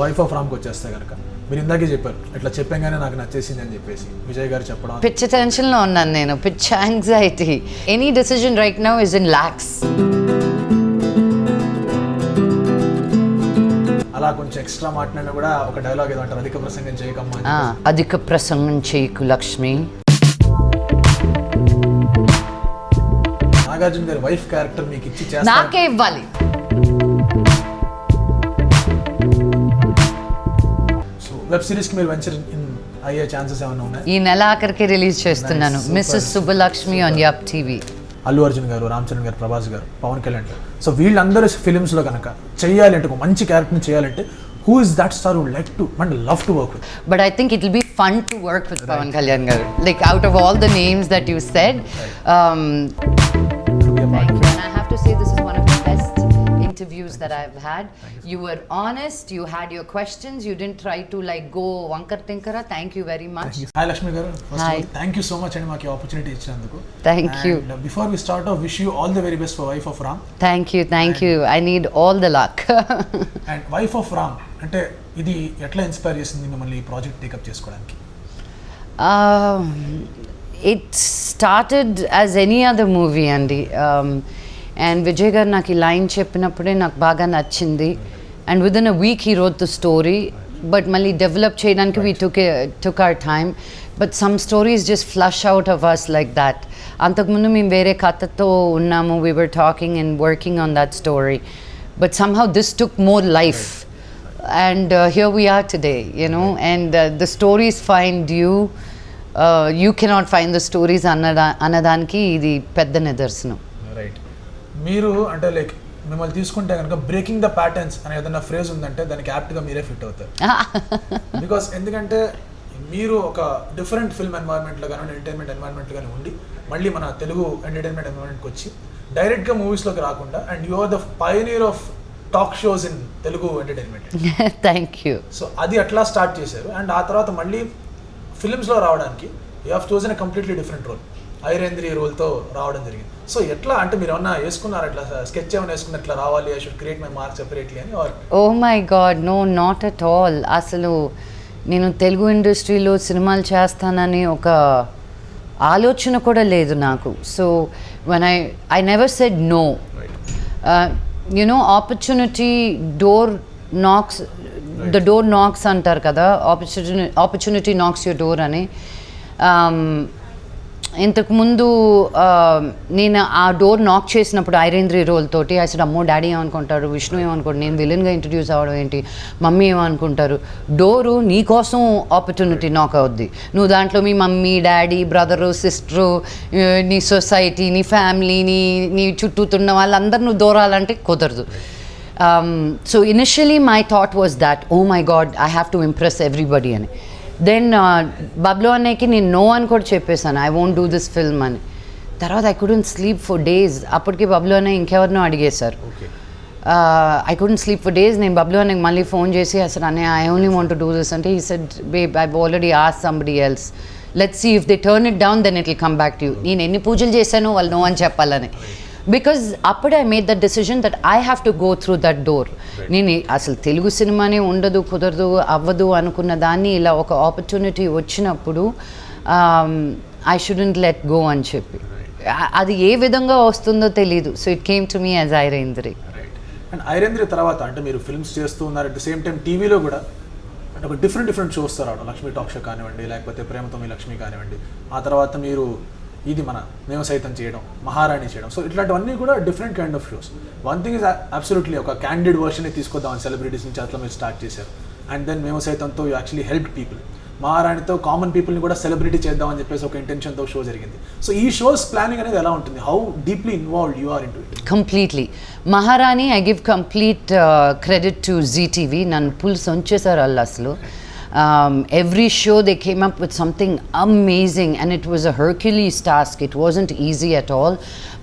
Wife of రామ్కి వచ్చేస్తే కనుక మీరు ఇందాకే చెప్పారు ఇట్లా చెప్పంగానే నాకు నచ్చేసింది అని చెప్పేసి విజయ్ గారు చెప్పడం పిచ్చ టెన్షన్లో ఉన్నాను నేను పిచ్చ anxiety any decision right now is in locks అలా కొంచెం ఎక్స్ట్రా మాట్లాడినా కూడా ఒక డైలాగ్ ఏదో అంటారు అధిక ప్రసంగం చేయకమ్మా అధిక ప్రసంగం చేయకు లక్ష్మి. నాగార్జున గారి వైఫ్ క్యారెక్టర్ మీకు ఇచ్చి నాకే ఇవ్వాలి. వెబ్ సిరీస్కి మీరు వెంచర్ ఇన్ అయ్యే ఛాన్సెస్ ఏమైనా ఉన్నాయి? ఈ నెల ఆఖరికి రిలీజ్ చేస్తున్నాను. Mrs Subbalakshmi on Yupp TV Allu Arjun garu Ram Charan గారు ప్రభాస్ గారు పవన్ కళ్యాణ్ గారు. సో వీళ్ళందరూ ఫిలిమ్స్లో కనుక చేయాలంటే ఒక మంచి క్యారెక్టర్ చేయాలంటే who is that star would like to and love to work with But I think it'll be fun to work with Pawan Kalyan garu. Like out of all the names that you said, um, thank you. And I that I've had. You were honest. You had your questions. You didn't try to like go wankar tinkara. Thank you very much. Hi Lakshmi garu Hi. Thank you so much అండి మాకు opportunity ఇచ్చినందుకు Thank you. Before we start off wish you all the very best for wife of Ram Thank you. Thank you. I need all the luck. And wife of Ram అంటే ఇది ఎట్లా inspire చేసింది మిమ్మల్ని ఈ project take up చేసుకోవడానికి Um, it started as any other movie అండి and Vijay గారు నాకు ఈ లైన్ చెప్పినప్పుడే నాకు బాగా నచ్చింది. And with in a week he wrote the story but మళ్ళీ డెవలప్ చేయడానికి we took took our time but some stories just flush out of us like that అంతకుముందు మేము వేరే కథతో ఉన్నాము we were talking and working on that story but somehow this took more life and here we are today today and the stories find you you cannot find the stories cannot అన్నదా అన్నదానికి ఇది పెద్ద నిదర్శనం. మీరు అంటే like మిమ్మల్ని తీసుకుంటే కనుక బ్రేకింగ్ ద ప్యాటర్న్స్ అనే ఏదైనా ఫ్రేజ్ ఉందంటే దానికి యాప్ట్గా మీరే ఫిట్ అవుతారు. బికాస్ ఎందుకంటే మీరు ఒక డిఫరెంట్ ఫిల్మ్ ఎన్వైర్న్మెంట్లో కానీ ఎంటర్టైన్మెంట్ ఎన్వైర్న్మెంట్లో కానీ ఉండి మళ్ళీ మన తెలుగు ఎంటర్టైన్మెంట్ ఎన్వైర్న్మెంట్కి వచ్చి డైరెక్ట్గా మూవీస్లోకి రాకుండా and you are the pioneer of talk shows in Telugu entertainment thank you so అది అట్లా స్టార్ట్ చేశారు. అండ్ ఆ తర్వాత మళ్ళీ ఫిలిమ్స్లో రావడానికి you have chosen a completely different role ఐరేంద్రి రోల్తో రావడం జరిగింది. సో ఎట్లా అంటే మీరు ఏమన్నా వేసుకున్నారు? అట్లా స్కెచ్ ఏమైనా వేసుకున్నారు ఇట్లా రావాలి I should create my mark separately అని ఓ my God no not at all అసలు నేను తెలుగు ఇండస్ట్రీలో సినిమాలు చేస్తానని ఒక ఆలోచన కూడా లేదు నాకు. So one I I never said no you know opportunity door knocks the door knocks అంటారు కదా opportunity opportunity knocks your door అని. Um, ఇంతకుముందు నేను ఆ డోర్ నాక్ చేసినప్పుడు ఐరేంద్రి రోల్ తోటి అసలు అమ్మో డాడీ ఏమనుకుంటారు? విష్ణు ఏమనుకుంటారు? నేను విలన్గా ఇంట్రడ్యూస్ అవ్వడం ఏంటి? మమ్మీ ఏమనుకుంటారు? డోరు నీకోసం ఆపర్చునిటీ నాక్ అవుద్ది. నువ్వు దాంట్లో మీ మమ్మీ డాడీ బ్రదరు సిస్టరు నీ సొసైటీ నీ ఫ్యామిలీ నీ నీ చుట్టూతున్న వాళ్ళందరూ నువ్వు దూరాలంటే కుదరదు. So initially my thought was that oh my God I have to impress everybody అని. దెన్ బబ్లు అన్నయ్యకి నేను నో అని కూడా చెప్పేశాను. I won't do this film అని. తర్వాత I couldn't sleep for days అప్పటికి బబ్లు అన్నయ్య ఇంకెవరినో అడిగేశారు. I couldn't sleep for days నేను బబ్లు అన్నయ్యకి మళ్ళీ ఫోన్ చేసి అసలు అన్నయ్య I only want do this అంటే ఈ said babe I already as somebody else let see if they turn it down then it will come back to you నేను ఎన్ని పూజలు చేశానో వాళ్ళు నో అని చెప్పాలని. బికాజ్ అప్పుడే I made that decision that I have to go through that door నేను అసలు తెలుగు సినిమానే ఉండదు కుదరదు అవ్వదు అనుకున్న దాన్ని ఇలా ఒక ఆపర్చునిటీ వచ్చినప్పుడు ఐ షుడెంట్ లెట్ గో అని చెప్పి. అది ఏ విధంగా వస్తుందో తెలీదు. So it came to me as ఐరేంద్రి right and ఐరేంద్రి తర్వాత అంటే మీరు ఫిల్మ్స్ చేస్తూ ఉన్నారు అట్ ద సేమ్ టైం టీవీలో కూడా అంటే ఒక డిఫరెంట్ డిఫరెంట్ షోస్ రావడం లక్ష్మీ టాక్ షో కానివ్వండి లేకపోతే ప్రేమతో మీ లక్ష్మి కానివ్వండి. ఆ తర్వాత మీరు ఇది మన మేము సైతం చేయడం మహారాణి చేయడం. సో ఇట్లాంటివన్నీ కూడా different kind of shows one thing is absolutely ఒక క్యాండిడ్ వర్షన్ తీసుకొద్దామని సెలబ్రిటీస్ నుంచి అట్లా మీరు స్టార్ట్ చేశారు. అండ్ దెన్ మేము సైతంతో యూ యాక్చువల్లీ హెల్ప్ పీపుల్ మహారాణితో కామన్ పీపుల్ని కూడా సెలబ్రిటీ చేద్దామని చెప్పేసి ఒక ఇంటెన్షన్తో షో జరిగింది. సో ఈ షోస్ ప్లానింగ్ అనేది ఎలా ఉంటుంది? How deeply involved you are into it completely Maharani I give complete credit to Zee TV నన్ను పుల్స్ ఉంచేశారు అల్లు అసలు. Um, every show they came up with something amazing and it was a Hercules task it wasn't easy at all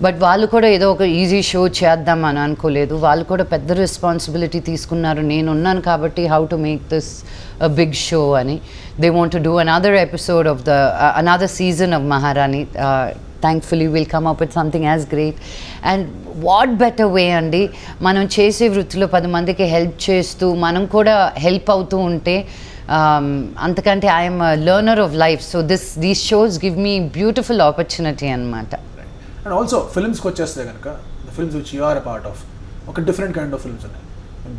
but వాళ్ళు కూడా ఏదో ఒక easy show చేద్దాం అని అనుకోలేదు. వాళ్ళు కూడా పెద్ద రెస్పాన్సిబిలిటీ తీసుకున్నారు. నేను ఉన్నాను కాబట్టి how to make this big show అని. They want to do another episode of the another season of Maharani thankfully will come up with something as great and what better way అండి? మనం చేసే వృత్తిలో పది మందికి హెల్ప్ చేస్తూ మనం కూడా హెల్ప్ అవుతూ ఉంటే అంతకంటే I'm learner of life so this these shows give me beautiful opportunity అనమాట అండ్ ఆల్సో ఫిల్మ్స్కి వచ్చేస్తే కనుక the films which you are part of ఒక డిఫరెంట్ కైండ్ ఆఫ్ ఫిల్మ్స్ ఉన్నాయి.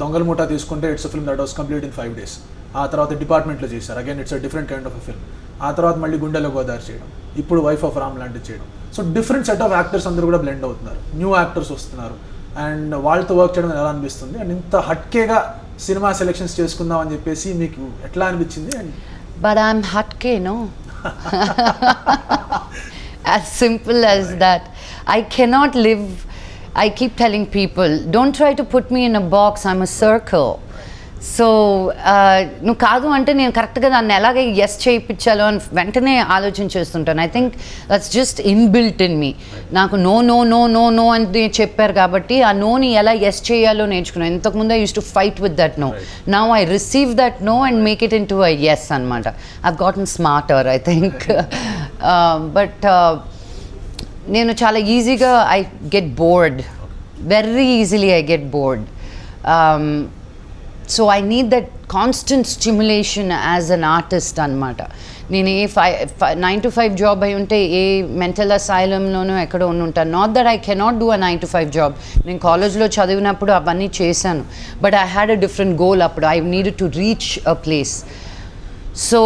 దొంగల మూట తీసుకుంటే it's film that was complete in five days ఆ తర్వాత డిపార్ట్మెంట్లో చేశారు. Again it's a different kind of film ఆ తర్వాత మళ్ళీ గుండెలో గోదావరి చేయడం. ఇప్పుడు వైఫ్ ఆఫ్ రామ్ లాంటిది చేయడం. So different set of actors అందరూ కూడా బ్లెండ్ అవుతున్నారు. న్యూ యాక్టర్స్ వస్తున్నారు. అండ్ వాళ్ళతో వర్క్ చేయడం ఎలా అనిపిస్తుంది? అండ్ ఇంత హట్కేగా సినిమా సెలెక్షన్స్ చేసుకుందాం అని చెప్పేసి మీకు ఎట్లా అనిపించింది But I'm hatke, no? as simple as that. I cannot live. I keep telling people, don't try to put me in a box. I'm a circle. So నువ్వు కాదు అంటే నేను కరెక్ట్గా దాన్ని ఎలాగ ఎస్ చేయించాలో అని వెంటనే ఆలోచన చేస్తుంటాను. I think that's just inbuilt in me నాకు no no no no no అని చెప్పారు కాబట్టి ఆ నోని ఎలా ఎస్ చేయాలో నేర్చుకున్నాను. ఇంతకుముందు I use to fight with that no now I receive that no and make it into a yes అనమాట I gotten smarter I think but నేను చాలా ఈజీగా I get bored very easily I get bored so I need that constant stimulation as an artist అనమాట నేను ఏ five nine to five job అయి ఉంటే ఏ mental అసైలంలోనూ ఎక్కడో ఉండి ఉంటాను. Not that I cannot do a nine to five job నేను కాలేజ్లో చదివినప్పుడు అవన్నీ చేశాను. But I had a different goal అప్పుడు. I need to reach a place so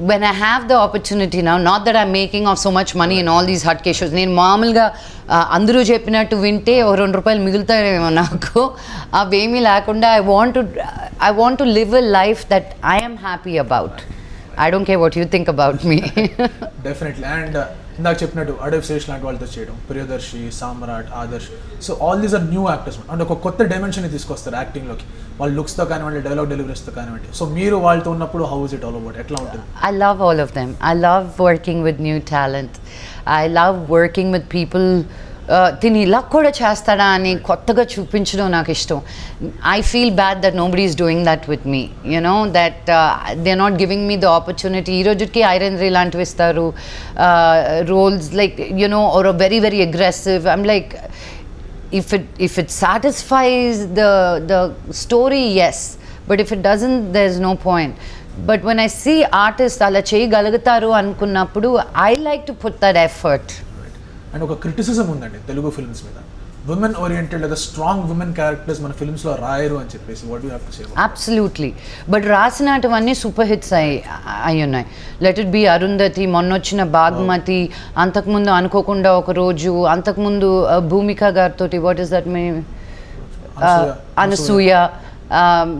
when I have the opportunity నా not that I'm making of so much money in all these hot కేషోస్ నేను మామూలుగా అందరూ చెప్పినట్టు వింటే ఓ రెండు రూపాయలు మిగులుతాయేమో నాకు. అవేమీ లేకుండా I want to I want to live a life that I'm happy about I don't care what you think about me definitely and ఇందాక చెప్పినట్టు అడవ్ శేష్ లాంటి వాళ్ళతో చేయడం Priyadarshi Samrat Adarsh. So all these are new actors and ఒక కొత్త dimension తీసుకొస్తారు యాక్టింగ్లోకి వాళ్ళ లుక్స్తో కానివ్వండి డైలాగ్ డెలివరీస్తో కానివ్వండి. సో మీరు వాళ్ళతో ఉన్నప్పుడు హౌస్ ఇట్ ఆల్ అబౌట్ ఎట్లా ఉంటుంది? I love all of them I love working with new talent I love working with people తిని ఇలా కూడా చేస్తాడా అని కొత్తగా చూపించడం నాకు ఇష్టం. I feel bad that nobody is doing that with me you know that they not giving me the opportunity ఈ రోజుకి ఐరన్ ఇలాంటివి ఇస్తారు. Roles like you know are very very aggressive I'm like if it if it satisfies the the story yes but if it doesn't doesn't is no point but when I see artist అలా చేయగలుగుతారు అనుకున్నప్పుడు I like to put that effort and ఒక criticism ఉందండి Telugu films మీద. Women oriented లేదా strong women characters మన ఫిల్మ్స్లో రాయరు అని చెప్పేసి what you have to say absolutely but రాసినటువన్నీ super hits అయి అయి ఉన్నాయి. లెట్ ఇట్ బి అరుంధతి మొన్నొచ్చిన బాగ్మతి అంతకుముందు అనుకోకుండా ఒక రోజు అంతకుముందు భూమిక గారితో what is that may Anasuya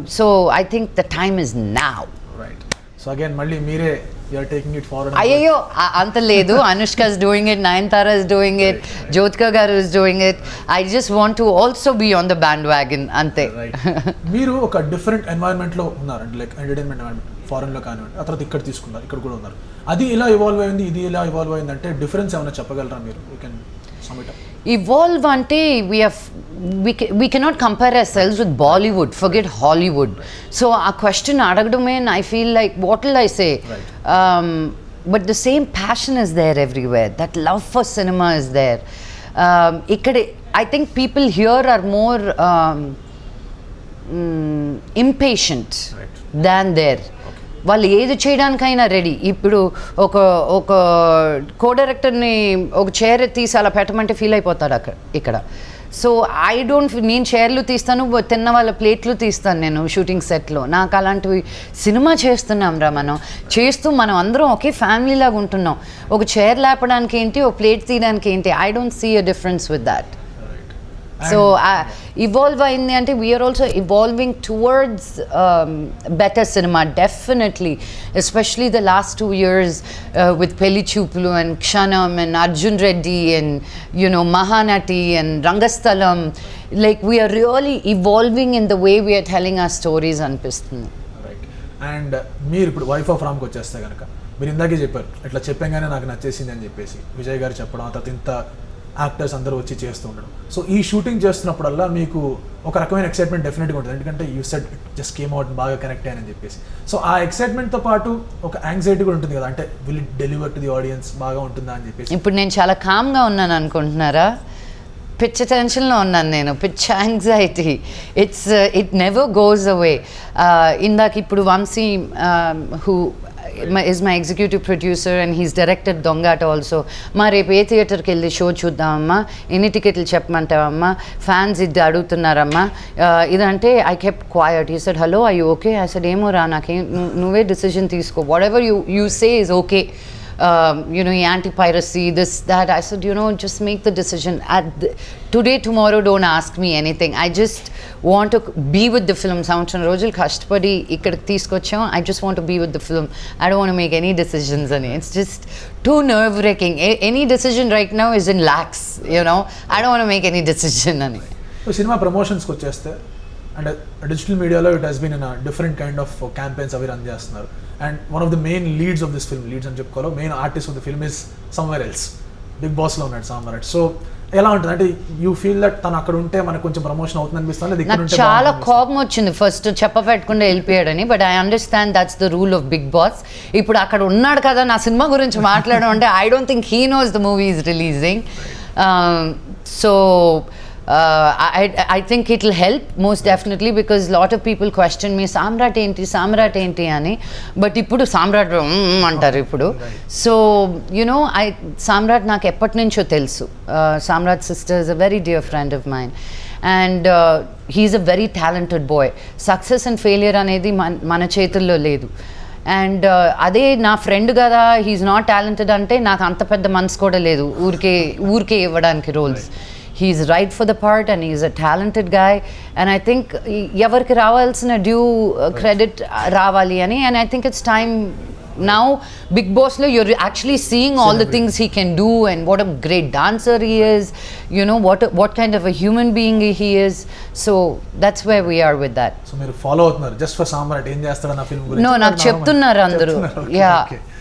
so I think the time is now right so again మళ్ళీ మీరే యూఆర్ టేకింగ్ ఇట్ ఫార్వర్డ్ అయ్యయ్యో ఆ- అంత లేదు. Anushka is doing it Nayanthara is doing it Jyothika garu is doing it I just want to also be on the bandwagon అంతే మీరు ఒక different ఎన్వైరన్మెంట్లో ఉన్నారు. అంటే లైక్ ఎంటర్టైన్మెంట్ ఎన్వైరన్మెంట్ ఫారెన్లో కానివ్వండి ఆ తర్వాత ఇక్కడ తీసుకున్నారు ఇక్కడ కూడా ఉన్నారు. అది ఇలా ఇవాల్వ్ అయింది ఇది ఇలా ఇవాల్వ్ అయింది అంటే డిఫరెన్స్ ఏమైనా చెప్పగలరా మీరు? యూ కెన్ ఇవాల్వ్ అంటే we we cannot compare ourselves with Bollywood forget Hollywood so ఆ question అడగడమే I feel like what will I say but the same passion is there everywhere that love for cinema is there ఇక్కడ I think people here are more impatient. Than there వాళ్ళు ఏది చేయడానికైనా ready ఇప్పుడు ఒక ఒక కో డైరెక్టర్ని ఒక chair తీసి అలా పెట్టమంటే ఫీల్ అయిపోతాడు అక్కడ ఇక్కడ. సో ఐ డోంట్ నేను చైర్లు తీస్తాను తిన్న వాళ్ళ ప్లేట్లు తీస్తాను నేను షూటింగ్ సెట్లో నాకు అలాంటివి సినిమా చేస్తున్నాం రా మనం. చేస్తూ మనం అందరం ఒకే ఫ్యామిలీ లాగా ఉంటున్నాం. ఒక చైర్ లేపడానికి ఏంటి ఒక ప్లేట్ తీయడానికి ఏంటి I don't see a difference with that so evolve అయింది అంటే we are also evolving towards better cinema definitely especially the last two years with Pelli Choopulu and Kshanam and Arjun Reddy and you know Mahanati and Rangasthalam like we are really evolving in the way we are telling ఆ stories అనిపిస్తుంది. And మీరు ఇప్పుడు wife of రామ్కి వచ్చేస్తే కనుక మీరు ఇందాకే చెప్పారు ఇట్లా చెప్పంగానే నాకు నచ్చేసింది అని చెప్పేసి విజయ్ గారు చెప్పడం తర్వాత ఇంత యాక్టర్స్ అందరూ వచ్చి చేస్తూ ఉండడం. సో ఈ షూటింగ్ చేస్తున్నప్పుడల్లా మీకు ఒక రకమైన ఎక్సైట్మెంట్ డెఫినెట్గా ఉంటుంది. ఎందుకంటే you set just came out బాగా కనెక్ట్ అయ్యానని చెప్పేసి. సో ఆ ఎక్సైట్మెంట్తో పాటు ఒక యాంగ్జైటీ కూడా ఉంటుంది కదా. అంటే will it deliver to the audience బాగా ఉంటుందా అని చెప్పేసి. ఇప్పుడు నేను చాలా కామ్గా ఉన్నాను అనుకుంటున్నారా? పిచ్చ టెన్షన్లో ఉన్నాను నేను. పిచ్చ anxiety it's it never goes away ఇందాక ఇప్పుడు Vamsi um, who is my executive producer and he's director Dongata also మా రేపు ఏ థియేటర్కి వెళ్ళి షో చూద్దామమ్మా? ఎన్ని టికెట్లు చెప్పమంటావమ్మా? ఫ్యాన్స్ ఇది అడుగుతున్నారమ్మా. ఇదంటే I kept quiet he said hello I okay I said ఏమో రా నాకేం నువ్వే డిసిజన్ తీసుకో. Whatever you you say is okay um, you know, anti-piracy, this, that. I said, you know, just make the decision. At the, today, tomorrow, don't ask me anything. I just want to be with the film. సంవత్సరం రోజులు కష్టపడి ఇక్కడికి తీసుకొచ్చాం I just want be with the film I don't want make any decisions అని it's just too nerve racking any decision right now is in locks you know I don't want make any decision అని so cinema ప్రమోషన్స్కి వచ్చేస్తే and digital మీడియాలో it has been in different kind of campaigns అవి run చేస్తున్నారు and one of the main leads of this film leads అని చెప్పుకోవాలి main artist of the film is somewhere else Bigg బాస్లో ఉన్నాడు సామ్రాట్ so ఎలా ఉంటుంది? అంటే యూ ఫీల్ దట్ తను అక్కడ ఉంటే మనకు కొంచెం ప్రమోషన్ అవుతుంది అనిపిస్తుంది? నాకు చాలా కోపం వచ్చింది. ఫస్ట్ చెప్పపెట్టకుండా వెళ్ళిపోయాడని but I understand that's the rule of Bigg Boss ఇప్పుడు అక్కడ ఉన్నాడు కదా నా సినిమా గురించి మాట్లాడడం అంటే I don't think he knows the movie is releasing so I think it will help most definitely because lot of people question me Samrat ఏంటి? సామ్రాట్ ఏంటి? అని. బట్ ఇప్పుడు సామ్రాట్ అంటారు ఇప్పుడు. సో యునో ఐ సామ్రాట్ నాకు ఎప్పటి నుంచో తెలుసు. Samrat sister is a very dear friend of mine and he is a very talented boy success and failure అనేది మన మన చేతుల్లో లేదు. అండ్ అదే నా ఫ్రెండ్ కదా హీఈస్ నాట్ టాలెంటెడ్ అంటే నాకు అంత పెద్ద మనసు కూడా లేదు. ఊరికే ఊరికే ఇవ్వడానికి roles he's right for the part and he's a talented guy and I think ఎవరికి రావాల్సిన డ్యూ క్రెడిట్ రావాలి అని and I think it's time now big boss lo you're actually seeing all the things he can do and what a great dancer he is you know what a- what kind of a human being he is so that's where we are with that so మీరు follow అవుతున్నారు just for Samrat ఏం చేస్తాడు నా film గురించి No, నాకు. చెప్తున్నారు అందరూ. Yeah,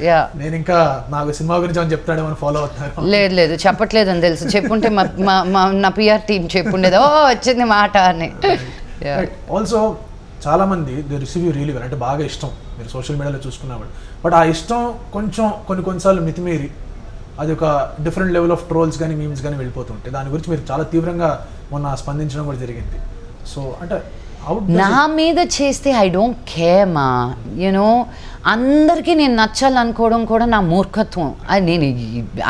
yeah. నేను ఇంకా నాకు సినిమా గురించి అని చెప్తాడేమో ఫాలో అవుతున్నారు లేదు లేదు చెప్పట్లేదని తెలుసు చెప్పుంటే మా మా- మా నా పిఆర్ టీం చెప్పుండేది ఓ వచ్చింది మాట అని Yeah. ఆల్సో చాలా మంది they receive you really well అంటే బాగా ఇష్టం మీరు సోషల్ మీడియాలో చూసుకున్నా కూడా బట్ ఆ ఇష్టం కొంచెం కొన్ని కొన్నిసార్లు మితిమీరి అది ఒక డిఫరెంట్ లెవెల్ ఆఫ్ ట్రోల్స్ కానీ మీమ్స్ కానీ వెళ్ళిపోతుంటాయి దాని గురించి మీరు చాలా తీవ్రంగా మొన్న స్పందించడం కూడా జరిగింది సో అంటే నా మీద చేస్తే ఐ డోంట్ కేర్ మా యూనో అందరికీ నేను నచ్చాలనుకోవడం కూడా నా మూర్ఖత్వం అది నేను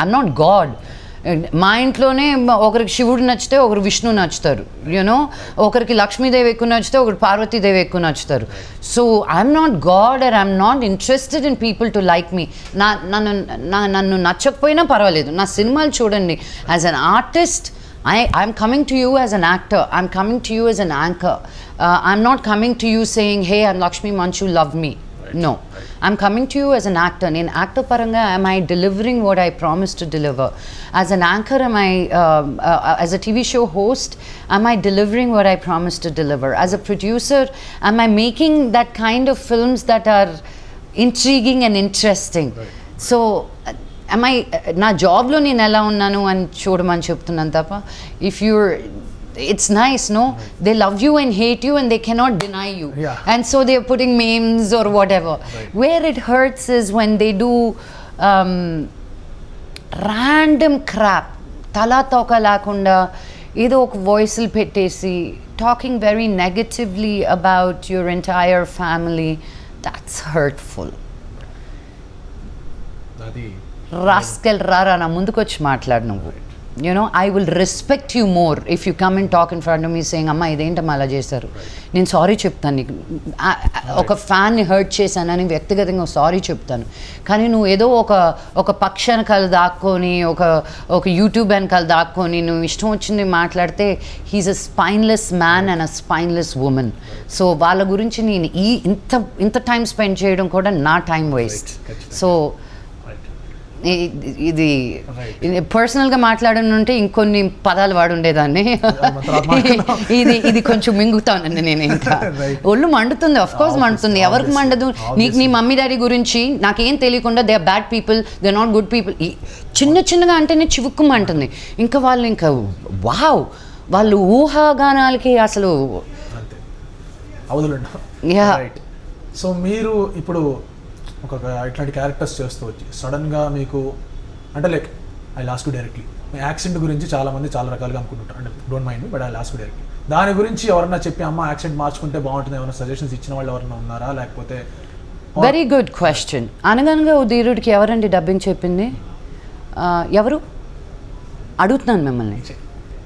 ఐమ్ నాట్ గాడ్ మా ఇంట్లోనే ఒకరికి శివుడు నచ్చితే ఒకరు విష్ణు నచ్చుతారు యూనో ఒకరికి లక్ష్మీదేవి ఎక్కువ నచ్చితే ఒకరు పార్వతీదేవి ఎక్కువ నచ్చుతారు. So I'm not god or I'm not interested in people to like me నా నన్ను నన్ను నచ్చకపోయినా పర్వాలేదు. నా సినిమాలు చూడండి. As an artist I, coming coming to you as an actor. I'm coming to you as an anchor. Uh, I'm not coming to you saying, hey, I'm Lakshmi love me me. No. I'm coming to you as an actor. In actor paranga, am I delivering what I promised to deliver? As an anchor, am I, um, uh, as a TV show host, am I delivering what I promised to deliver? As a producer, am I making that kind of films that are intriguing and interesting? So am I నా జాబ్లో నేను ఎలా ఉన్నాను అని చూడమని చెప్తున్నాను తప్ప if you're it's nice no they love you and hate you and they cannot deny you Yeah. And so they are putting memes or whatever where it hurts is when they do random crap తలా తోక లేకుండా ఏదో ఒక వాయిస్లు పెట్టేసి talking very negatively about your entire family that's hurtful అది rascal రారా నా ముందుకు వచ్చి మాట్లాడు నువ్వు. You know I will respect you more if you come and talk in front me saying అమ్మా ఇదేంటమ్మా అలా చేశారు? నేను సారీ చెప్తాను నీకు. ఒక ఫ్యాన్ని హర్ట్ చేశానని వ్యక్తిగతంగా సారీ చెప్తాను. కానీ నువ్వు ఏదో ఒక ఒక పక్ష వెనకాల దాక్కొని ఒక ఒక యూట్యూబ్ వెనకాల దాక్కొని నువ్వు ఇష్టం వచ్చింది మాట్లాడితే he's a spineless man and a spineless women so వాళ్ళ గురించి నేను ఈ ఇంత ఇంత టైం స్పెండ్ చేయడం కూడా నా టైం వేస్ట్. సో ఇది పర్సనల్గా మాట్లాడనుంటే ఇంకొన్ని పదాలు వాడి ఉండేదాన్ని మన తర్వాత మాట్లాడదాం. ఇది ఇది కొంచెం మింగుతానండి నేను ఇంకా. ఒళ్ళు మండుతుంది అఫ్ కోర్స్ మండుతుంది. ఎవరికి మండదు? నీకు నీ మమ్మీ డాడీ గురించి నాకేం తెలియకుండా they are bad people they not good people చిన్న చిన్నగా అంటేనే చివుక్కుమంటుంది. ఇంకా వాళ్ళు ఇంకా వావ్ వాళ్ళు ఊహాగానాలకి అసలు. రైట్ సో మీరు ఇప్పుడు ఒక ఇట్లాంటి క్యారెక్టర్స్ చేస్తూ వచ్చి సడన్గా మీకు అంటే లైక్ ఐ లాస్ట్ డైరెక్ట్లీ మీ యాక్సిడెంట్ గురించి చాలా మంది చాలా రకాలుగా అనుకుంటుంటారు. అంటే don't mind but I lost directly దాని గురించి ఎవరన్నా చెప్పి అమ్మ యాక్సిడెంట్ మార్చుకుంటే బాగుంటుంది ఏమైనా సజెషన్స్ ఇచ్చిన వాళ్ళు ఎవరైనా ఉన్నారా? లేకపోతే వెరీ గుడ్ క్వశ్చన్ అనగనగా ఓ ధీరుడికి ఎవరండి డబ్బింగ్ చెప్పింది? ఎవరు? అడుగుతున్నాను మిమ్మల్ని.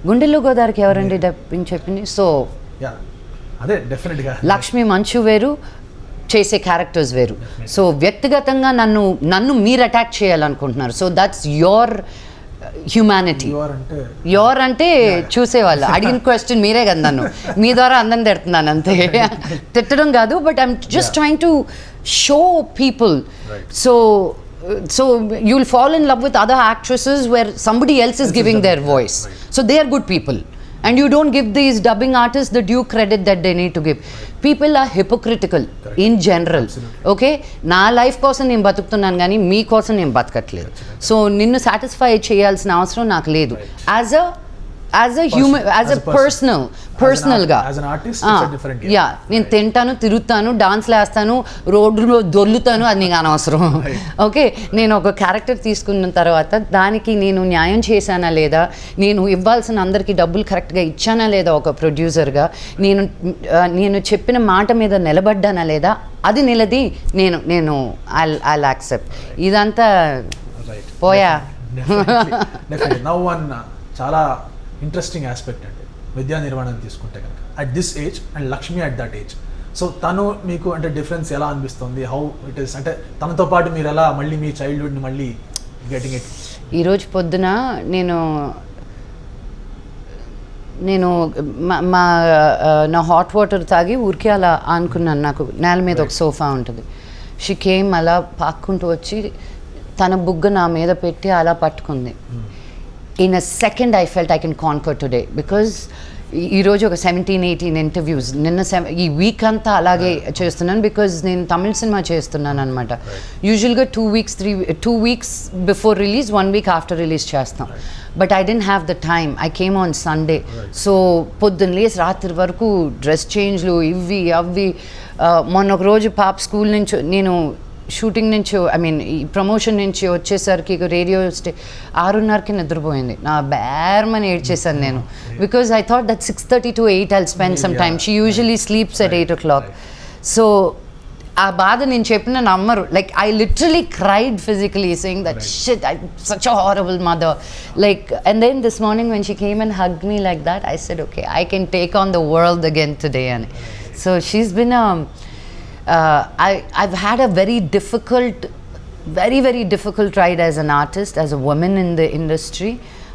గుండెల్లో గోదావరికి ఎవరండి డబ్బింగ్ చెప్పింది? సో యా అదే డెఫినెట్గా లక్ష్మి మంచు వేరు చేసే క్యారెక్టర్స్ వేరు. సో వ్యక్తిగతంగా నన్ను నన్ను మీరు అటాక్ చేయాలనుకుంటున్నారు. So that's your humanity your అంటే? చూసేవాళ్ళు. అడిగిన క్వశ్చన్ మీరే కదా నన్ను. మీ ద్వారా అందరిని తిడుతున్నాను అంతే. తిట్టడం కాదు but I'm just trying to show people. So so you will fall in love with other actresses where somebody else is giving their voice so they are good people and you don't give these dubbing artist the due credit that they need to give people are hypocritical in general okay నా life కోసం నేను బతుకుతున్నాను కానీ మీకోసం నేను బతకట్లేదు. So నిన్ను satisfy చేయాల్సిన అవసరం నాకు లేదు. As a as a human as a. Personal పర్సనల్గా. యా నేను తింటాను తిరుగుతాను డాన్స్లు వేస్తాను రోడ్డులో దొర్లుతాను అది నీకు అనవసరం. ఓకే నేను ఒక క్యారెక్టర్ తీసుకున్న తర్వాత దానికి నేను న్యాయం చేశానా లేదా? నేను ఇవ్వాల్సిన అందరికీ డబ్బులు కరెక్ట్గా ఇచ్చానా లేదా ఒక ప్రొడ్యూసర్గా నేను నేను చెప్పిన మాట మీద నిలబడ్డానా లేదా? అది నిలది నేను నేను ఐ ఐ యాక్సెప్ట్ ఇదంతా పోయా. చాలా ఇంట్రెస్టింగ్ ఆస్పెక్ట్ అండి. విద్యా నిర్వహణ తీసుకుంటే కనుక. At this age and Lakshmi at that age so తను మీకు అంటే డిఫరెన్స్ ఎలా అనిపిస్తుంది? హౌ ఇట్ ఇస్ అంటే తనతో పాటు మీరు ఎలా మళ్ళీ మీ చైల్డ్హుడ్ని మళ్ళీ గెటింగ్ ఇట్ ఈరోజు పొద్దున నేను నేను మా- నా హాట్ వాటర్ తాగి ఊరికే అలా అనుకున్నాను నాకు నేల మీద ఒక సోఫా ఉంటుంది. షీ కేమ్ అలా పాక్కుంటూ వచ్చి తన బుగ్గ నా మీద పెట్టి అలా పట్టుకుంది. In a second I felt I can conquer today because ఈరోజు ఒక సెవెంటీన్ ఎయిటీన్ ఇంటర్వ్యూస్ నిన్న ఈ వీక్ అంతా అలాగే చేస్తున్నాను బికాజ్ నేను తమిళ సినిమా చేస్తున్నాను అనమాట యూజువల్గా two weeks three two weeks before release one week after release చేస్తాం. But I didn't have the time I came on Sunday so పొద్దున్న లేసి రాత్రి వరకు డ్రెస్ చేంజ్లు ఇవి అవి మొన్న ఒక రోజు పాప స్కూల్ నుంచి నేను షూటింగ్ నుంచి ఐ మీన్ ఈ ప్రమోషన్ నుంచి వచ్చేసరికి రేడియో స్టే ఆరున్నరకి నిద్రపోయింది. నా బేర్మని ఏడ్చేసాను నేను. Because I thought that six thirty to eight I'll spend some time she usually sleeps at eight o'clock so ఆ బాధ నేను చెప్పిన నమ్మరు. Like I literally cried physically saying that shit I such a horrible mother like and then this morning when she came and hug me like that I said okay I can take on the world again today అని so she's been I, I've had a very difficult, very, very difficult ride as an artist, as a woman in the industry.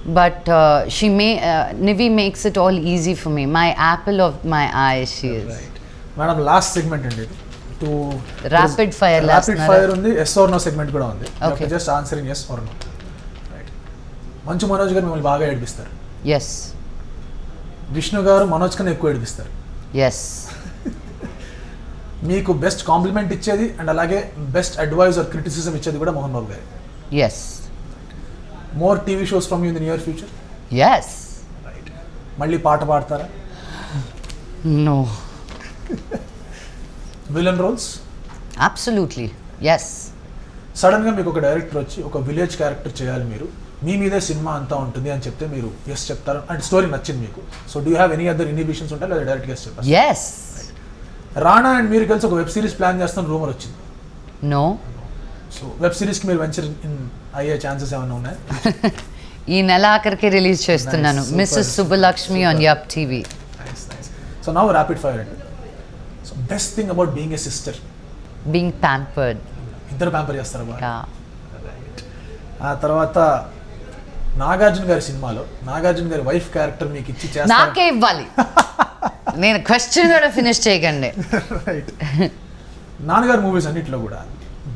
But uh, she may, uh, Nivi makes it all easy for me. My apple of my eye, she is. Right madam last segment అండి two Rapid fire last rapid. Fire ఉంది yes or no segment కూడా ఉంది Okay. Just answering yes or no right Manchu Manoj garu మిమ్మల్ని బాగా ఏడిపిస్తారు Yes, Vishnu గారు మనోజ్ కన్నా ఎక్కువ ఏడిపిస్తారు yes. మీకు బెస్ట్ కాంప్లిమెంట్ ఇచ్చేది అండ్ అలాగే బెస్ట్ అడ్వైజ్ ఆర్ క్రిటిసిజం ఇచ్చేది కూడా Mohan Babu garu. Yes, more TV shows from you in the near future yes. Right మళ్ళీ పాట పాడతారా? No, villain roles absolutely. Yes. సడన్గా మీకు ఒక డైరెక్టర్ వచ్చి ఒక విలేజ్ క్యారెక్టర్ చేయాలి మీరు. మీ మీదే సినిమా అంతా ఉంటుంది అని చెప్తే మీరు ఎస్ చెప్తారు. అంటే స్టోరీ నచ్చింది మీకు. So do have any other inhibitions ఉంటాయి? లేదా డైరెక్ట్గా ఎస్ చెప్తారు Yes. రాణా అండ్ మీరు కలిసి ఒక వెబ్ సిరీస్ ప్లాన్ చేస్తాను రూమర్ వచ్చింది. No. సో వెబ్ సిరీస్కి మీరు వెంచర్ ఇన్ అయ్యే ఛాన్సెస్ ఏమైనా ఉన్నాయి? ఈ నెల ఆఖరికి రిలీజ్ చేస్తున్నాను. Mrs Subbalakshmi on Yupp TV so now rapid fire అండి. So best thing about being a sister being pampered ఇద్దరు ప్యాంపర్ చేస్తారు ఆ తర్వాత నాగార్జున గారి సినిమాలో నాగార్జున గారి వైఫ్ క్యారెక్టర్ మీకు ఇచ్చి చేస్తారు నాకే ఇవ్వాలి. నేను క్వశ్చన్ కూడా ఫినిష్ చేయకండి. నాన్నగారు మూవీస్ అన్నిట్లో కూడా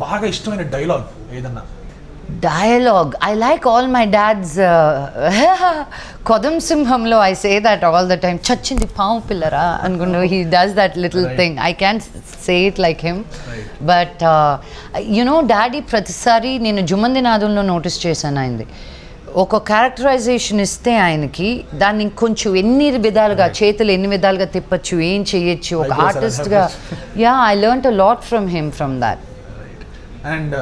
బాగా ఇష్టమైన డైలాగ్ ఏదన్నా? Dialogue I like all my dad's Kodama సింహంలో I say that all the time చచ్చింది పాము పిల్లరా? అనుకున్నా he does that little thing I can say it like him but you know daddy ప్రతిసారి నేను జుమంది నాదుల్లో నోటీస్ చేశాను ఆయనది. ఒక క్యారెక్టరైజేషన్ ఇస్తే ఆయనకి దాన్ని ఇంకొంచెం ఎన్ని విధాలుగా చేతులు ఎన్ని విధాలుగా తిప్పచ్చు ఏం చేయొచ్చు ఒక ఆర్టిస్ట్గా yeah I learn a lot from him from that and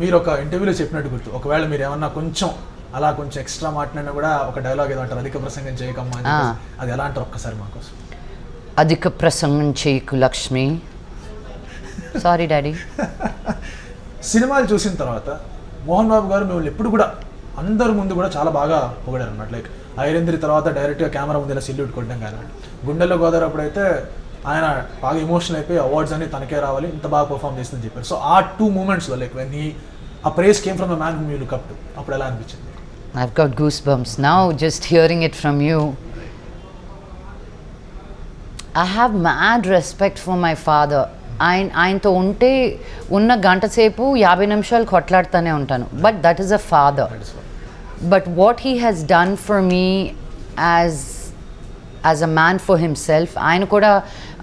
మీరు ఒక ఇంటర్వ్యూలో చెప్పినట్టు గుర్తు. ఒకవేళ మీరు ఏమన్నా కొంచెం అలా కొంచెం ఎక్స్ట్రా మాట్లాడినా కూడా ఒక డైలాగ్ ఏదో అంటారు అధిక ప్రసంగం చేయకమ్మా. అది ఎలా అంటారు ఒక్కసారి మాకోసం అధిక ప్రసంగం చేయకు లక్ష్మి. Sorry daddy. సినిమాలు చూసిన తర్వాత మోహన్ బాబు గారు మిమ్మల్ని ఎప్పుడు కూడా అందరి ముందు కూడా చాలా బాగా పొగిడారు అనమాట లైక్ ఐరేంద్రి తర్వాత డైరెక్ట్గా కెమెరా ముందు ఇలా సెల్యూట్ కొట్టడం కానీ గుండెల్లో గోదావరి అప్పుడైతే ఆయన బాగా ఎమోషనల్ అయిపోయి అవార్డ్స్ అన్ని తనకే రావాలి ఇంత బాగా పర్ఫామ్ చేస్తుందని చెప్పారు సో ఆ two మూమెంట్స్లో like when he uh praise came from the man you look up to అప్పుడు ఎలా అనిపించింది I've got goosebumps now just hearing it from you. I have mad respect for my father. ఆయన ఆయనతో ఉంటే ఉన్న గంట సేపు యాభై నిమిషాలు కొట్లాడుతూనే ఉంటాను. But that is a father but what he has done for me as as a man for himself ఆయన కూడా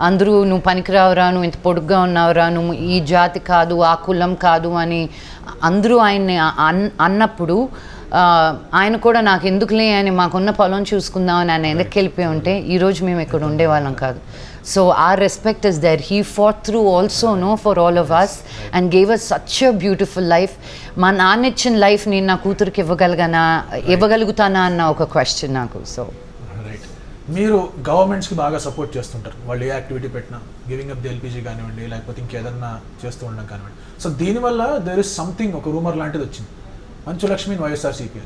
అందరూ నువ్వు పనికిరావురా నువ్వు ఇంత పొడుగ్గా ఉన్నావురా నువ్వు ఈ జాతి కాదు ఆ కులం కాదు అని అందరూ ఆయన్ని అన్ అన్నప్పుడు ఆయన కూడా నాకు ఎందుకులే అని మాకున్న పొలం చూసుకుందాం అని ఆయన వెనక్కి వెళ్ళిపోయి ఉంటే ఈరోజు మేము ఇక్కడ ఉండేవాళ్ళం కాదు. So our respect is there he far through also no for all of us and gave us such a beautiful life మా నాన్న ఇచ్చిన లైఫ్ నేను నా కూతురికి ఇవ్వగలగనా? ఇవ్వగలుగుతానా అన్న ఒక క్వశ్చన్ నాకు సో రైట్ మీరు గవర్నమెంట్స్కి బాగా సపోర్ట్ చేస్తుంటారు. వాళ్ళు ఏ యాక్టివిటీ పెట్టినా గివింగ్ అప్ ది ఎల్పిజి కానివ్వండి లేకపోతే ఇంకేదన్నా చేస్తూ ఉండడం కానివ్వండి. సో దీనివల్ల దెర్ ఇస్ సంథింగ్ ఒక రూమర్ లాంటిది వచ్చింది. మంచు లక్ష్మి వైఎస్ఆర్సీపీ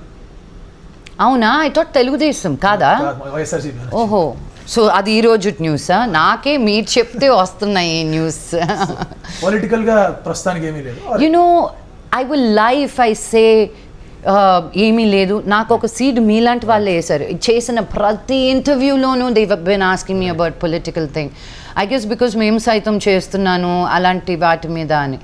అవునా? ఐ థాట్ తెలుగుదేశం కాదా? వైఎస్ఆర్సీపీ ఓహో. సో అది ఈ రోజు న్యూసా నాకే మీరు చెప్తే వస్తున్నాయి ఈ న్యూస్ పొలిటికల్గా ప్రస్తుతానికి ఏమీ లేదు. You know I will life I say ఏమీ లేదు. నాకు ఒక సీడ్ మీలాంటి వాళ్ళే వేశారు. చేసిన ప్రతి ఇంటర్వ్యూలోనూ they been asking me about political thing I guess because మేము సైతం చేస్తున్నాను అలాంటి వాటి మీద అని.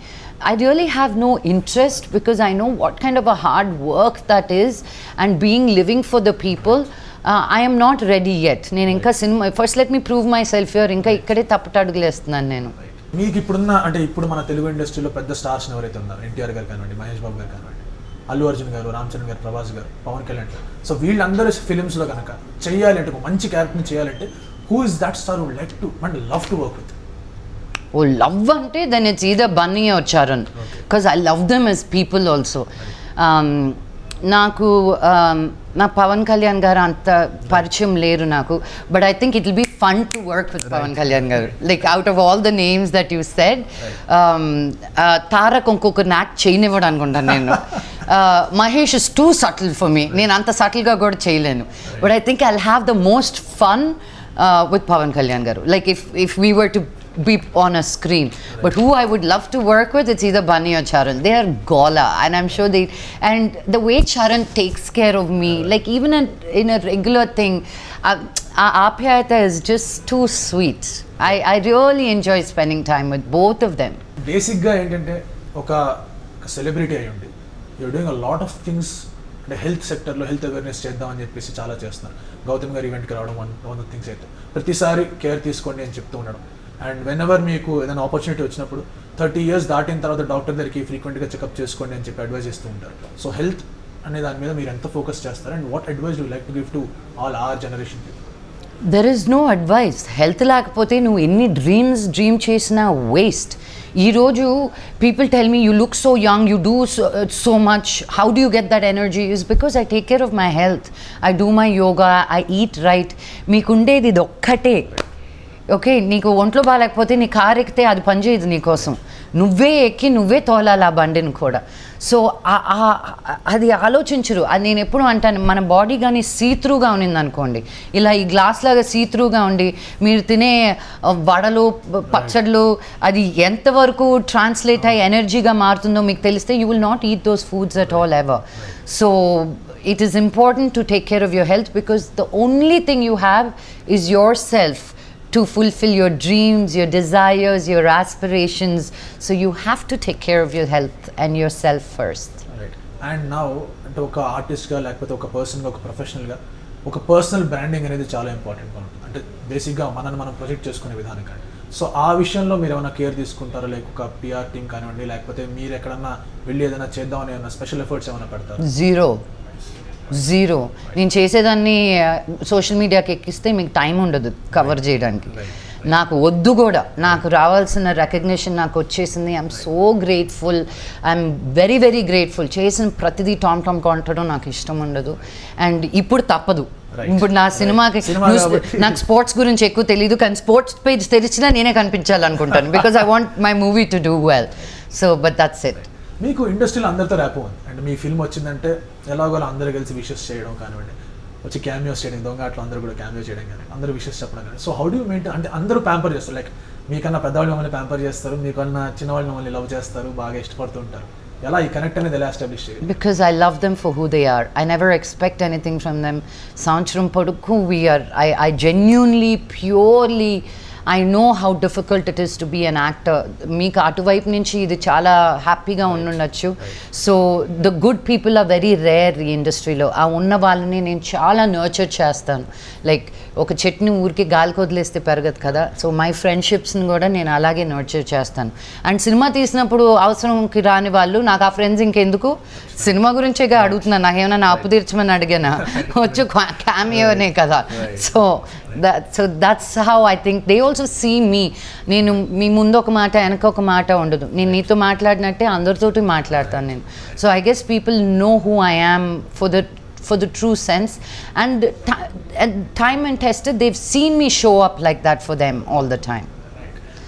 I really have no interest because I know what kind of a hard work that is and being living for the people. Am not ready yet. నేను ఇంకా cinema first let me prove myself your ఇంకా ఇక్కడే తప్పటడుగులు వేస్తున్నాను నేను. మీకు ఇప్పుడున్న అంటే ఇప్పుడు మన తెలుగు ఇండస్ట్రీలో పెద్ద స్టార్స్ ఎవరైతే ఉన్నారు ఎన్టీఆర్ గారు కానివ్వండి మహేష్ బాబు గారు కానివ్వండి అల్లు అర్జున్ గారు రామ్ చరణ్ గారు ప్రభాస్ గారు పవన్ కళ్యాణ్ గారు. సో వీళ్ళందరూ ఫిలిమ్స్లో కనుక చేయాలంటే ఒక మంచి క్యారెక్టర్ని చేయాలంటే who is that star would like to and love to work with oh love అంటే then it's either Bunny or Charan because I love them as people also నాకు um, నా పవన్ కళ్యాణ్ గారు అంత పరిచయం లేరు నాకు. But I think it will be fun to work with Pawan Kalyan garu. Like out of all the names that you said Tarak ఇంకొక నాక్ చేయనివ్వడు అనుకుంటాను నేను. Mahesh is too subtle for me నేను అంత సటిల్గా కూడా చేయలేను. But I think I have the most fun with Pawan Kalyan garu like if if we were to be on a screen. But who I would love to work with, it's either Bunny or Charan. They are Gola, and I'm sure they. And the way Charan takes care of me, like even in, in a regular thing, uh, uh, Apyata is just too sweet. I, I really enjoy spending time with both of them. బేసిక్గా ఏంటంటే ఒక celebrity అయి ఉండి you're doing a lot of things అంటే health సెక్టర్లో health awareness చేద్దామని చెప్పేసి చాలా చేస్తున్నారు. గౌతమ్ గారు ఈవెంట్కి రావడం వన్ వన్ ఆఫ్ థింగ్స్ అయితే. ప్రతిసారి కేర్ తీసుకోండి అని చెప్తూ ఉండడం. అండ్ వెన్ ఎవర్ మీకు ఏదైనా ఆపర్చునిటీ వచ్చినప్పుడు థర్టీ ఇయర్స్ దాటిన తర్వాత డాక్టర్ దగ్గరికి ఫ్రీక్వెంట్గా చెకప్ చేసుకోండి అని చెప్పి అడ్వైజ్ ఇస్తూ ఉంటారు. సో హెల్త్ అనే దాని మీద మీరు ఎంత ఫోకస్ చేస్తారు and what advice you like to give to all our generation there is no advice health లేకపోతే నువ్వు ఎన్ని డ్రీమ్స్ డ్రీమ్ చేసినా వేస్ట్ ఈరోజు people tell me you look so young you do so much how do you get that energy is because I take care of my health I do my yoga I eat right మీకుండేది ఇది ఒక్కటే. Okay నీకు ఒంట్లో బాగాలేకపోతే నీ car ఎక్కితే అది పనిచేయదు నీకోసం. నువ్వే ఎక్కి నువ్వే తోలాలి ఆ బండిని కూడా. సో ఆ- అది ఆలోచించరు. అది నేను ఎప్పుడు అంటాను మన బాడీ కానీ సీత్రూగా ఉన్నింది అనుకోండి ఇలా ఈ గ్లాస్ లాగా సీత్రూగా ఉండి మీరు తినే వడలు పచ్చళ్ళు అది ఎంతవరకు ట్రాన్స్లేట్ అయ్యి ఎనర్జీగా మారుతుందో మీకు తెలిస్తే you will not eat those foods at all ever so it is important to take care of your health because the only thing you have is yourself to fulfill your dreams, your desires, your aspirations. So you have to take care of your health and yourself first. Right and నా అంటే ఒక ఆర్టిస్ట్గా లేకపోతే ఒక పర్సన్గా ఒక ప్రొఫెషనల్గా ఒక పర్సనల్ బ్రాండింగ్ అనేది చాలా ఇంపార్టెంట్ ఉంటుంది అంటే బేసిక్గా మనల్ని మనం ప్రొజెక్ట్ చేసుకునే విధానం కానీ సో ఆ విషయంలో మీరు ఏమైనా కేర్ తీసుకుంటారా? లైక్ ఒక పిఆర్ టీమ్ కానివ్వండి లేకపోతే మీరు ఎక్కడన్నా వెళ్ళి ఏదైనా చేద్దామని ఏమైనా స్పెషల్ ఎఫర్ట్స్ ఏమైనా పెడతారు? జీరో జీరో నేను చేసేదాన్ని సోషల్ మీడియాకి ఎక్కిస్తే మీకు టైం ఉండదు కవర్ చేయడానికి. నాకు వద్దు కూడా. నాకు రావాల్సిన రికగ్నిషన్ నాకు వచ్చేసింది. I'm so grateful I'm very very grateful చేసిన ప్రతిదీ టామ్ టామ్ కాంటడం నాకు ఇష్టం ఉండదు. అండ్ ఇప్పుడు తప్పదు. ఇప్పుడు నా సినిమాకి నాకు స్పోర్ట్స్ గురించి ఎక్కువ తెలియదు కానీ స్పోర్ట్స్ పేజ్ తెరిచినా నేనే కనిపించాలనుకుంటాను. Because I want my movie to do well so but that's it మీకు ఇండస్ట్రీలో అందరితో ర్యాప్ ఉంది అంటే మీ ఫిల్మ్ వచ్చిందంటే ఎలాగోలా అందరూ కలిసి విషెస్ చేయడం కానివ్వండి వచ్చి క్యామియోస్ చేయడం దొంగ అట్లా అందరూ కూడా క్యామియో చేయడం కానీ అందరూ విషెస్ చెప్పడం కానీ సో హౌ డూ మెయింటైన్ అంటే అందరూ ప్యాంపర్ చేస్తారు లైక్ మీకన్నా పెద్దవాళ్ళు మమ్మల్ని ప్యాంపర్ చేస్తారు మీకన్నా చిన్నవాళ్ళు మమ్మల్ని లవ్ చేస్తారు బాగా ఇష్టపడుతుంటారు. ఎలా ఈ కనెక్ట్ అనేది ఎలా ఎస్టాబ్లిష్ చేయాలి? Because I love them for who they are I never expect anything from them సంవత్సరం Padukku, we're I I genuinely purely I know how difficult it is to be an actor. మీకు అటువైపు నుంచి ఇది చాలా హ్యాపీగా ఉండుండొచ్చు. So the good people are very rare ఈ ఇండస్ట్రీలో ఆ ఉన్న వాళ్ళని నేను చాలా నర్చర్ చేస్తాను. లైక్ ఒక చెట్టుని ఊరికి గాలికి వదిలేస్తే పెరగదు కదా. సో మై ఫ్రెండ్షిప్స్ని కూడా నేను అలాగే నర్చర్ చేస్తాను. అండ్ సినిమా తీసినప్పుడు అవసరంకి రాని వాళ్ళు నాకు ఆ ఫ్రెండ్స్ ఇంకెందుకు? సినిమా గురించేగా అడుగుతున్నాను నాకేమైనా నా అప్పు తీర్చమని అడిగానా? వచ్చి క్యామియోనే కదా. So that so that's how I think they also see me నేను మీ ముందు ఒక మాట వెనక ఒక మాట ఉండదు. నేను నీతో మాట్లాడినట్టే అందరితోటి మాట్లాడతాను నేను. So I guess people know who I am for the for the true sense. And, and time and tested, they've seen me show up like that for them all the time.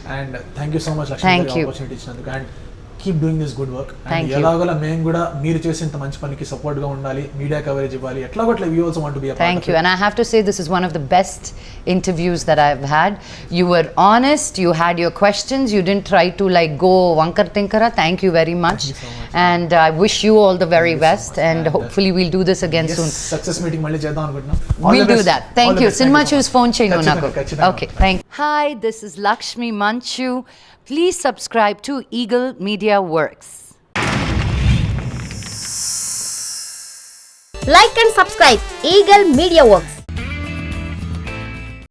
And thank you so much, Lakshmi, Thank for the you. opportunity. Keep doing this good work Thank and you. ఎలాగోలా మేము కూడా మీరు చేసే ఇంత మంచి పనికి సపోర్ట్గా ఉండాలి మీడియా కవరేజ్ ఇవ్వాలి ఎట్లా కొట్ల we also want be Thank you. And I have to say, this is one of the best interviews that I've had. You were honest, you had your questions, you didn't try to like go wankar tinkara. Thank you very much. you so much. And I wish you all the very Thank you so best. much. and And, uh, hopefully, we'll do this again soon. Success meeting మళ్ళీ చేద్దాం అనుకుంటున్నాం All We'll the do best. that. All Thank the you. best. Thank Cinema you so choose Please subscribe to Eagle Media Works. Like and subscribe Eagle Media Works.